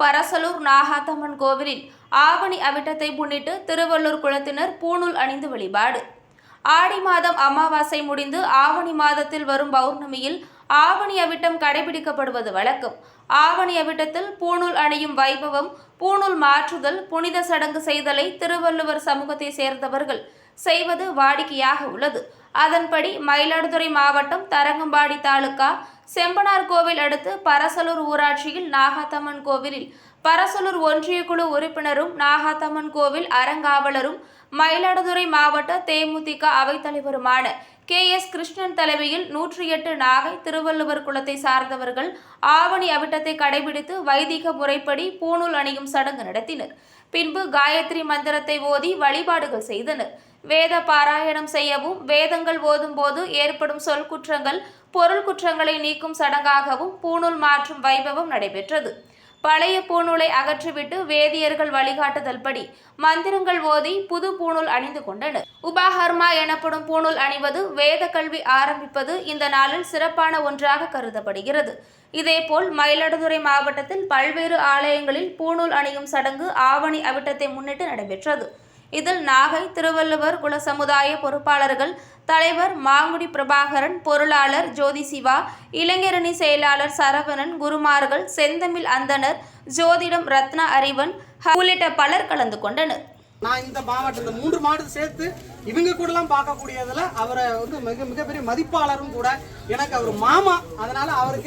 பரசலூர் நாகாத்தம்மன் கோவிலில் ஆவணி அவிட்டத்தை முன்னிட்டு திருவள்ளூர் குளத்தினர் பூணூல் அணிந்து வழிபாடு. ஆடி மாதம் அமாவாசை முடிந்து ஆவணி மாதத்தில் வரும் பௌர்ணமியில் ஆவணி அவிட்டம் கடைபிடிக்கப்படுவது வழக்கம். ஆவணி அவிட்டத்தில் பூணூல் அணியும் வைபவம் பூணூல் மாற்றுதல் புனித சடங்கு செய்தலை திருவள்ளுவர் சமூகத்தை சேர்ந்தவர்கள் செய்வது வாடிக்கையாக உள்ளது. அதன்படி மயிலாடுதுறை மாவட்டம் தரங்கம்பாடி தாலுகா செம்பனார் கோவில் அடுத்து பரசலூர் ஊராட்சியில் நாகாத்தம்மன் கோவிலில். பரசலூர் ஒன்றிய குழு உறுப்பினரும் நாகாத்தம்மன் கோவில் அறங்காவலரும் மயிலாடுதுறை மாவட்ட தேமுதிக அவைத்தலைவருமான கே. எஸ். கிருஷ்ணன் தலைமையில் நூற்றி எட்டு நாகை திருவள்ளுவர் குலத்தை சார்ந்தவர்கள் ஆவணி அவிட்டத்தை கடைபிடித்து வைதிக முறைப்படி பூணூல் அணியும் சடங்கு நடத்தினர். பின்பு காயத்ரி மந்திரத்தை ஓதி வழிபாடுகள் செய்தனர். வேத பாராயணம் செய்யவும் வேதங்கள் ஓதும் போது ஏற்படும் சொல் குற்றங்கள் பொருள் குற்றங்களை நீக்கும் சடங்காகவும் பூணூல் மாற்றும் வைபவம் நடைபெற்றது. பழைய பூணூலை அகற்றிவிட்டு வேதியர்கள் வழிகாட்டுதல்படி மந்திரங்கள் ஓதி புது பூணூல் அணிந்து கொண்டனர். உபாஹர்மா எனப்படும் பூணூல் அணிவது வேத கல்வி ஆரம்பிப்பது இந்த நாளில் சிறப்பான ஒன்றாக கருதப்படுகிறது. இதேபோல் மயிலாடுதுறை மாவட்டத்தில் பல்வேறு ஆலயங்களில் பூணூல் அணியும் சடங்கு ஆவணி அவிட்டத்தை முன்னிட்டு நடைபெற்றது. இதில் நாகை திருவள்ளுவர் குல சமுதாய பொறுப்பாளர்கள் தலைவர் மாங்குடி பிரபாகரன் பொருளாளர் ஜோதி சிவா இளைஞரணி செயலாளர் சரவணன் குருமார்கள் செந்தமிழ் அந்தனர் ஜோதிடம் ரத்னா அறிவன் உள்ளிட்ட பலர் கலந்து கொண்டனர். நான் இந்த மாவட்டம் இந்த மூன்று மாவட்டம் சேர்த்து இவங்க கூடலாம் பார்க்கக்கூடியதுல அவரை வந்து மிக மிகப்பெரிய மதிப்பாளரும் கூட எனக்கு அவர் மாமா. அதனால அவருக்கு